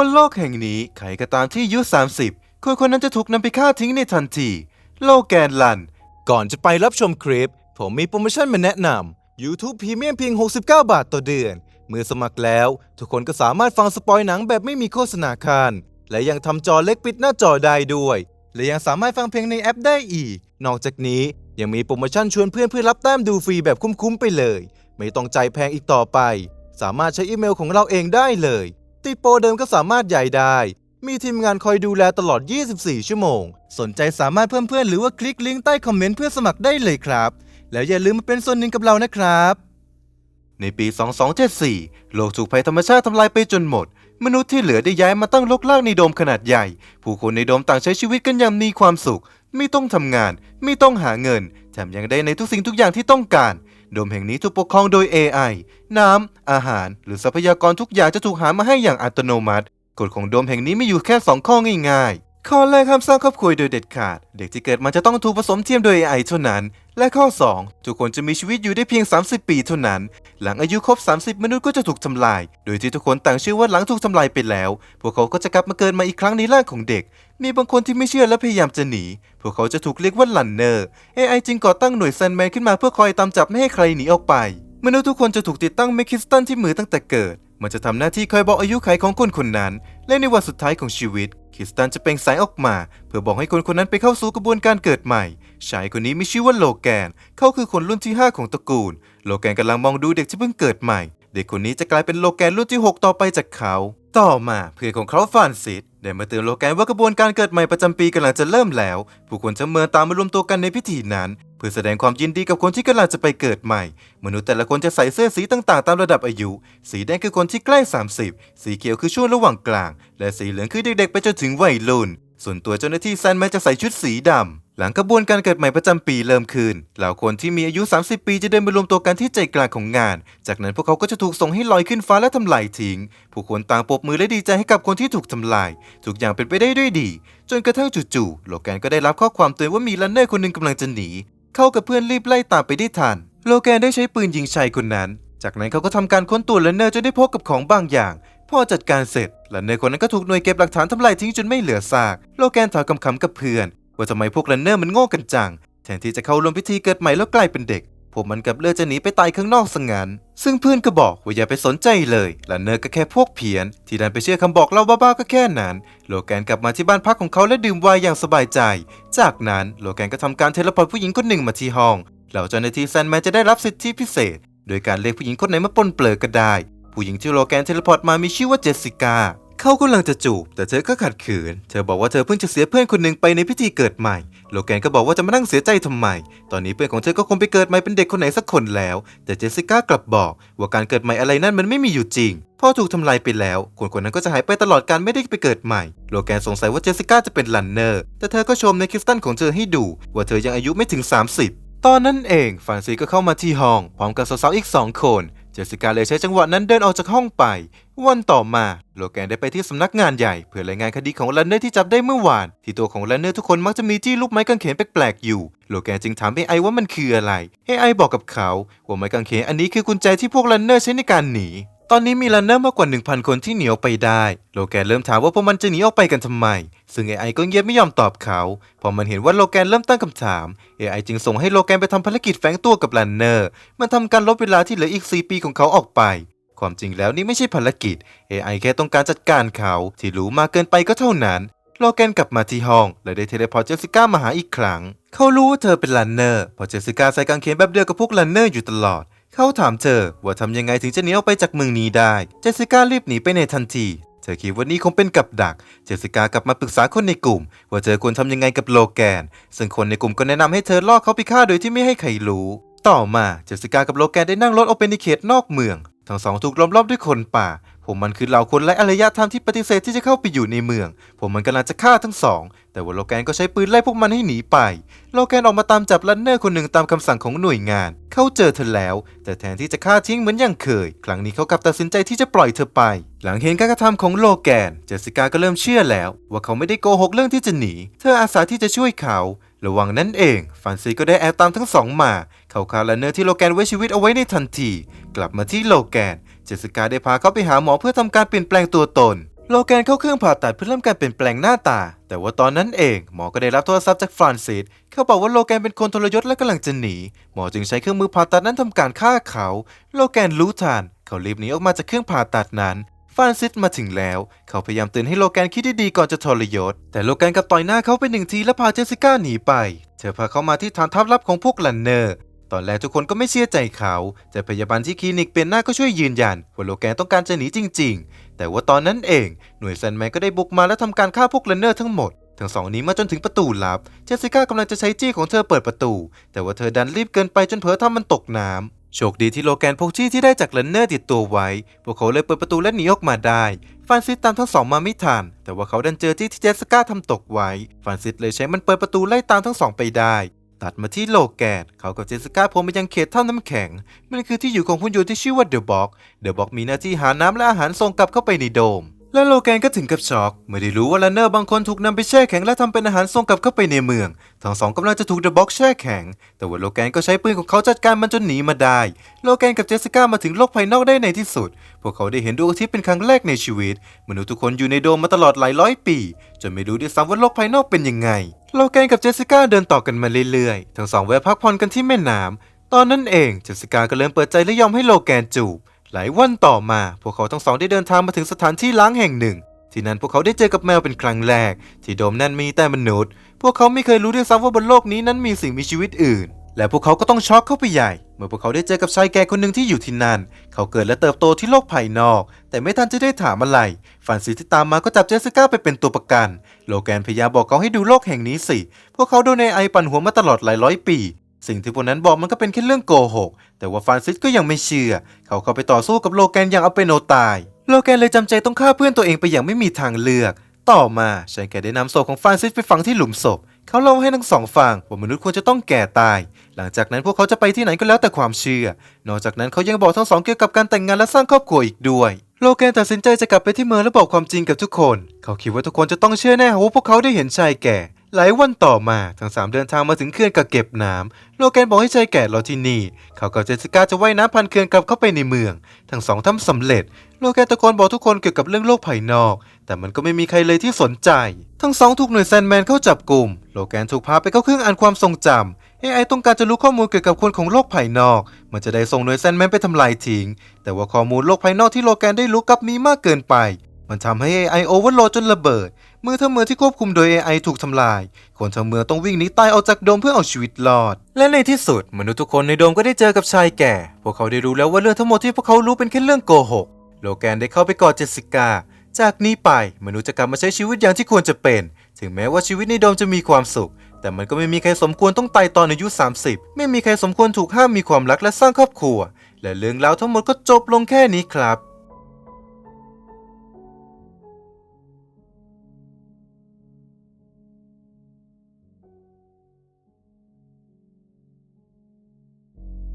บนโลกแห่งนี้ใครก็ตามที่อายุ 30 คนคนนั้นจะถูกนำไปฆ่าทิ้งในทันที โลแกนลัน ก่อนจะไปรับชมคลิป ผมมีโปรโมชั่นมาแนะนำ YouTube Premium เพียง 69 บาทต่อเดือน เมื่อสมัครแล้ว ทุกคนก็สามารถฟังสปอยหนังแบบไม่มีโฆษณาคานและยังทำจอเล็กปิดหน้าจอได้ด้วย และยังสามารถฟังเพลงในแอปได้อีก นอกจากนี้ยังมีโปรโมชั่นชวนเพื่อนเพื่อรับแต้มดูฟรีแบบคุ้มๆไปเลย ไม่ต้องใจแพงอีกต่อไป สามารถใช้อีเมลของเราเองได้เลย ติดโปรเดิมก็สามารถใหญ่ได้ มีทีมงานคอยดูแลตลอด 24 ชั่วโมง สนใจสามารถเพิ่มเพื่อนหรือว่าคลิกลิงก์ใต้คอมเมนต์เพื่อสมัครได้เลยครับ แล้วอย่าลืมมาเป็นส่วนหนึ่งกับเรานะครับ ในปี 2274 โลกถูกภัยธรรมชาติทำลายไปจนหมด มนุษย์ที่เหลือได้ย้ายมาตั้งลกลากในโดมขนาดใหญ่ ผู้คนในโดมต่างใช้ชีวิตกันอย่างมีความสุข ไม่ต้องทำงาน ไม่ต้องหาเงิน แถมยังได้ในทุกสิ่งทุกอย่างที่ต้องการ โดมแห่งนี้ถูกปกครองโดย AI น้ำ อาหาร หรือทรัพยากรทุกอย่างจะถูกหามาให้อย่างอัตโนมัติ กฎของโดมแห่งนี้มีอยู่แค่ 2 ข้อง่ายๆ ข้อแรกห้ามสร้างครอบครัวโดยเด็ดขาด เด็กที่เกิดมาจะต้องถูกผสมเทียมโดย AI เท่านั้น และข้อ 2 ทุกคนจะมีชีวิตอยู่ได้เพียง 30 ปีเท่านั้น หลังอายุครบ 30 มนุษย์ก็จะถูกทำลาย โดยที่ทุกคนต่างเชื่อว่าหลังถูกทำลายไปแล้ว พวกเขาก็จะกลับมาเกิดมาอีกครั้งในร่างของเด็ก มีบางคนที่ไม่เชื่อและพยายามจะหนี พวกเขาจะถูกเรียกว่าลันเนอร์ AI จึงก่อตั้งหน่วยแซนแมนขึ้นมาเพื่อคอยตามจับไม่ให้ใครหนีออกไป มนุษย์ทุกคนจะถูกติดตั้งเมคิสตันที่มือตั้งแต่เกิด มันจะทำหน้าที่คอยบอกอายุขัยของคนคนนั้น และในวันสุดท้ายของชีวิต คริสตันจะเปล่งสายออกมา เพื่อบอกให้คนคนนั้นไปเข้าสู่กระบวนการเกิดใหม่ ชายคนนี้มีชื่อว่าโลแกน เขาคือคนรุ่นที่ 5 ของตระกูล โลแกนกำลังมองดูเด็กที่เพิ่งเกิดใหม่ เด็กคนนี้จะกลายเป็นโลแกนรุ่นที่ 6 ต่อไปจากเขา ต่อมาเพื่อนของเขาฟานซิส ได้มาเตือนโลแกนว่ากระบวนการเกิดใหม่ประจำปีกำลังจะเริ่มแล้ว ผู้คนจะเมินตามมารวมตัวกันในพิธีนั้น เพื่อแสดงความยินดีกับคนที่กำลังจะไปเกิดใหม่ มนุษย์แต่ละคนจะใส่เสื้อสีต่างๆ ตามระดับอายุ สีแดงคือคนที่ใกล้ 30 สีเขียวคือช่วงระหว่างกลาง และสีเหลืองคือเด็กๆ ไปจนถึงวัยรุ่น ส่วนตัวเจ้าหน้าที่แซนแมนจะใส่ชุดสีดำ หลังกระบวนการเกิดใหม่ประจำปีเริ่มขึ้นเหล่าคนที่มีอายุ 30 ปีจะเดินมารวมตัวกันที่ใจกลางของงาน จากนั้นพวกเขาก็จะถูกส่งให้ลอยขึ้นฟ้าและทำลายทิ้ง ผู้คนต่างปรบมือและดีใจให้กับคนที่ถูกทำลาย ทุกอย่างเป็นไปได้ด้วยดี จนกระทั่งจู่ๆโลแกนก็ได้รับข้อความเตือนว่ามีลันเนอร์คนหนึ่งกำลังจะหนี เขากับเพื่อนรีบไล่ตามไปได้ทัน โลแกนได้ใช้ปืนยิงชายคนนั้น จากนั้นเขาก็ทำการค้นตัวลันเนอร์จนได้พบกับของบางอย่าง พอจัดการเสร็จลันเนอร์คนนั้นก็ถูกหน่วยเก็บหลักฐานทำลายทิ้งจนไม่เหลือซาก โลแกนถามคำๆกับเพื่อน ว่าทำไมพวกลันเนอร์มันโง่กันจัง แทนที่จะเข้าร่วมพิธีเกิดใหม่แล้วกลายเป็นเด็ก พวกมันกับเลือดจะหนีไปตายข้างนอกซะงั้นซึ่งเพื่อนก็บอกว่าอย่าไปสนใจเลยลันเนอร์ก็แค่พวกเพี้ยน ที่ดันไปเชื่อคำบอกเล่าบ้าๆก็แค่นั้น โลแกนกลับมาที่บ้านพักของเขาและดื่มไวน์อย่างสบายใจ จากนั้นโลแกนก็ทำการเทเลพอร์ตผู้หญิงคนหนึ่งมาที่ห้องเหล่าเจ้าหน้าที่แซนแมนจะได้รับสิทธิพิเศษ โดยการเรียกผู้หญิงคนไหนมาปนเปลือก็ได้ ผู้หญิงที่โลแกนเทเลพอร์ตมามีชื่อว่าเจสสิก้าเขากำลังจะจูบ แต่เธอก็ขัดขืน เธอบอกว่าเธอเพิ่งจะเสียเพื่อนคนหนึ่งไปในพิธีเกิดใหม่ โลแกนก็บอกว่าจะมานั่งเสียใจทำไม ตอนนี้เพื่อนของเธอก็คงไปเกิดใหม่เป็นเด็กคนไหนสักคนแล้ว แต่เจสสิก้ากลับบอก ว่าการเกิดใหม่อะไรนั่นมันไม่มีอยู่จริงพอถูกทำลายไปแล้ว คนคนนั้นก็จะหายไปตลอดการไม่ได้ไปเกิดใหม่ โลแกนสงสัยว่าเจสสิก้าจะเป็นลันเนอร์ แต่เธอก็ชมในคริสตันของเธอให้ดู ว่าเธอยังอายุไม่ถึง 30ตอนนั้นเองฟานซีก็เข้ามาที่ห้องพร้อมกับสาวๆอีกสองคน เจสสิก้าเลยใช้จังหวะนั้นเดินออกจากห้องไป วันต่อมาโลแกนได้ไปที่สำนักงานใหญ่ เพื่อรายงานคดีของลันเนอร์ที่จับได้เมื่อวาน ที่ตัวของลันเนอร์ทุกคนมักจะมีที่ลูกไม้กางเขนแปลกๆอยู่ โลแกนจึงถาม AI ว่ามันคืออะไร AI บอกกับเขาว่าไม้กางเขนอันนี้คือกุญแจที่พวกลันเนอร์ใช้ในการหนีตอนนี้มีลันเนอร์มากกว่า 1,000 คนที่หนีออกไปได้ โลแกนเริ่มถามว่าพวกมันจะหนีออกไปกันทำไม ซึ่ง AI ก็เงียบไม่ยอมตอบเขา พอมันเห็นว่าโลแกนเริ่มตั้งคำถาม AI จึงส่งให้โลแกนไปทำภารกิจแฝงตัวกับลันเนอร์ มันทำการลบเวลาที่เหลืออีก 4 ปีของเขาออกไป ความจริงแล้วนี่ไม่ใช่ภารกิจ AI แค่ต้องการจัดการเขาที่รู้มากเกินไปก็เท่านั้นโลแกนกลับมาที่ห้อง และได้เทเลพอร์ตเจสสิก้ามาหาอีกครั้ง เขารู้ว่าเธอเป็นลันเนอร์เพราะเจสสิก้าใส่กางเขนแบบเดียวกับพวกลันเนอร์อยู่ตลอด เขาถามเธอว่าทำยังไงถึงจะหนีออกไปจากเมืองนี้ได้ เจสสิก้ารีบหนีไปในทันทีเธอคิดว่านี่คงเป็นกับดัก เจสสิก้ากลับมาปรึกษาคนในกลุ่ม ว่าเธอควรทำยังไงกับโลแกน ซึ่งคนในกลุ่มก็แนะนำให้เธอล่อเขาไปฆ่าโดยที่ไม่ให้ใครรู้ ต่อมาเจสสิก้ากับโลแกนได้นั่งรถออกไปในเขตนอกเมือง ทั้งสองถูกล้อมรอบด้วยคนป่า ผมมันคือเหล่าคนไร้อารยธรรมที่ปฏิเสธที่จะเข้าไปอยู่ในเมือง ผมมันกำลังจะฆ่าทั้งสอง แต่ว่าโลแกนก็ใช้ปืนไล่พวกมันให้หนีไป โลแกนออกมาตามจับลันเนอร์คนหนึ่งตามคำสั่งของหน่วยงาน เขาเจอเธอแล้ว แต่แทนที่จะฆ่าทิ้งเหมือนอย่างเคย ครั้งนี้เขากลับตัดสินใจที่จะปล่อยเธอไป หลังเห็นการกระทำของโลแกน เจสสิก้าก็เริ่มเชื่อแล้ว ว่าเขาไม่ได้โกหกเรื่องที่จะหนี เธออาสาที่จะช่วยเขา ระว่างนั้นเองฟานซีก็ได้แอบตามทั้งสองมา เขาฆ่าลันเนอร์ที่โลแกนไว้ชีวิตเอาไว้ในทันที กลับมาที่โลแกน เจสสิก้าได้พาเขาไปหาหมอเพื่อทำการเปลี่ยนแปลงตัวตน โลแกนเข้าเครื่องผ่าตัดเพื่อเริ่มการเปลี่ยนแปลงหน้าตา แต่ว่าตอนนั้นเองหมอก็ได้รับโทรศัพท์จากฟรานซิส เขาบอกว่าโลแกนเป็นคนทรยศและกำลังจะหนี หมอจึงใช้เครื่องมือผ่าตัดนั้นทำการฆ่าเขา โลแกนรู้ทัน เขารีบหนีออกมาจากเครื่องผ่าตัดนั้น ฟานซิสมาถึงแล้ว เขาพยายามเตือนให้โลแกนคิดดีๆก่อนจะทรยศ แต่โลแกนกับต่อยหน้าเขาไปหนึ่งทีและพาเจสสิก้าหนีไป เธอพาเขามาที่ฐานทัพลับของพวกลันเนอร์ ตอนแรกทุกคนก็ไม่เชื่อใจเขา แต่พยาบาลที่คลินิกเป็นหน้าก็ช่วยยืนยันว่าโลแกนต้องการจะหนีจริง ๆ แต่ว่าตอนนั้นเองหน่วยแซนแมนก็ได้บุกมาและทำการฆ่าพวกลันเนอร์ทั้งหมดทั้งสองหนี้มาจนถึงประตูลับ เจสสิก้ากำลังจะใช้จี้ของเธอเปิดประตู แต่ว่าเธอดันรีบเกินไปจนเผลอทำมันตกน้ำ โชคดีที่โลแกนพกจี้ที่ได้จากเลนเนอร์ติดตัวไว้ พวกเขาเลยเปิดประตูและหนีออกมาได้ ฟานซิสตามทั้งสองมาไม่ทัน แต่ว่าเขาดันเจอจี้ที่เจสสิก้าทำตกไว้ ฟานซิสเลยใช้มันเปิดประตูไล่ตามทั้งสองไปได้ ตัดมาที่โลแกน เขากับเจสสิก้าพรมไปยังเขตถ้ำน้ำแข็ง มันคือที่อยู่ของหุ่นยนต์ที่ชื่อว่าเดอะบ็อก เดอะบ็อกมีหน้าที่หาน้ำและอาหารส่งกลับเข้าไปในโดม และโลแกนก็ถึงกับช็อกเมื่อได้รู้ว่าลันเนอร์บางคนถูกนำไปแช่แข็งและทำเป็นอาหารส่งกลับเข้าไปในเมือง ทั้งสองกำลังจะถูกเดอะบ็อกแช่แข็ง แต่ว่าโลแกนก็ใช้ปืนของเขาจัดการมันจนหนีมาได้ โลแกนกับเจสสิก้ามาถึงโลกภายนอกได้ในที่สุด พวกเขาได้เห็นดวงอาทิตย์เป็นครั้งแรกในชีวิตมนุษย์ทุกคนอยู่ในโดมมาตลอดหลายร้อยปีจนไม่รู้ด้วยซ้ำว่าโลกภายนอกเป็นยังไง โลแกนกับเจสสิก้าเดินต่อกันมาเรื่อยๆ ทั้งสองแวะพักผ่อนกันที่แม่น้ำตอนนั้นเองเจสสิก้าก็เริ่มเปิดใจและยอมให้โลแกนจูบ หลายวันต่อมา พวกเขาทั้งสองได้เดินทางมาถึงสถานที่ล้างแห่งหนึ่ง ที่นั่นพวกเขาได้เจอกับแมวเป็นครั้งแรก ที่โดมนั่นมีแต่มนุษย์ พวกเขาไม่เคยรู้ด้วยซ้ำว่าบนโลกนี้นั้นมีสิ่งมีชีวิตอื่น และพวกเขาก็ต้องช็อกเข้าไปใหญ่ เมื่อพวกเขาได้เจอกับชายแก่คนหนึ่งที่อยู่ที่นั่น เขาเกิดและเติบโตที่โลกภายนอก แต่ไม่ทันจะได้ถามอะไรฟรานซิสที่ตามมาก็จับเจสสิก้าไปเป็นตัวประกัน โลแกนพยายามบอกเขาให้ดูโลกแห่งนี้สิ พวกเขาโดนในไอปั่นหัวมาตลอดหลายร้อยปี สิ่งที่พวกนั้นบอกมันก็เป็นแค่เรื่องโกหก แต่ว่าฟรานซิสก็ยังไม่เชื่อ เขาเข้าไปต่อสู้กับโลแกนอย่างเอาเป็นเอาตาย โลแกนเลยจำใจต้องฆ่าเพื่อนตัวเองไปอย่างไม่มีทางเลือก ต่อมาชายแก่ได้นำศพของฟรานซิสไปฝังที่หลุมศพ เขาเล่าให้ทั้งสองฟังว่ามนุษย์ควรจะต้องแก่ตาย หลังจากนั้นพวกเขาจะไปที่ไหนก็แล้วแต่ความเชื่อ นอกจากนั้นเขายังบอกทั้งสองเกี่ยวกับการแต่งงานและสร้างครอบครัวอีกด้วยโลแกนตัดสินใจจะกลับไปที่เมืองและบอกความจริงกับทุกคน เขาคิดว่าทุกคนจะต้องเชื่อแน่ว่าพวกเขาได้เห็นชายแก่ หลายวันต่อมาทั้งสามเดินทางมาถึงเขื่อนกักเก็บน้ำโลแกนบอกให้ชายแก่รอที่นี่ เขากับเจสสิก้าจะว่ายน้ำพันเขื่อนกลับเข้าไปในเมือง ทั้งสองทำสำเร็จ โลแกนตะโกนบอกทุกคนเกี่ยวกับเรื่องโลกภายนอก แต่มันก็ไม่มีใครเลยที่สนใจ ทั้งสองถูกหน่วยแซนแมนเข้าจับกลุ่ม โลแกนถูกพาไปเข้าเครื่องอ่านความทรงจำ AI ต้องการจะรู้ข้อมูลเกี่ยวกับคนของโลกภายนอก มันจะได้ส่งหน่วยแซนแมนไปทำลายทิ้ง แต่ว่าข้อมูลโลกภายนอกที่โลแกนได้รู้กับมีมากเกินไปมันทำให้ AI โอเวอร์โหลดจนระเบิด เมื่อทั้งเมืองที่ควบคุมโดย AI ถูกทำลาย คนทั้งเมืองต้องวิ่งหนีตายออกจากโดมเพื่อเอาชีวิตรอด และในที่สุดมนุษย์ทุกคนในโดมก็ได้เจอกับชายแก่ พวกเขาได้รู้แล้วว่าเรื่องทั้งหมดที่พวกเขารู้เป็นแค่เรื่องโกหก โลแกนได้เข้าไปกอดเจสสิก้า จากนี้ไปมนุษย์จะกลับมาใช้ชีวิตอย่างที่ควรจะเป็น ถึงแม้ว่าชีวิตในโดมจะมีความสุข แต่มันก็ไม่มีใครสมควรต้องตายตอนอายุ 30 ไม่มีใครสมควรถูกห้ามมีความรักและสร้างครอบครัว และเรื่องราวทั้งหมดก็จบลงแค่นี้ครับ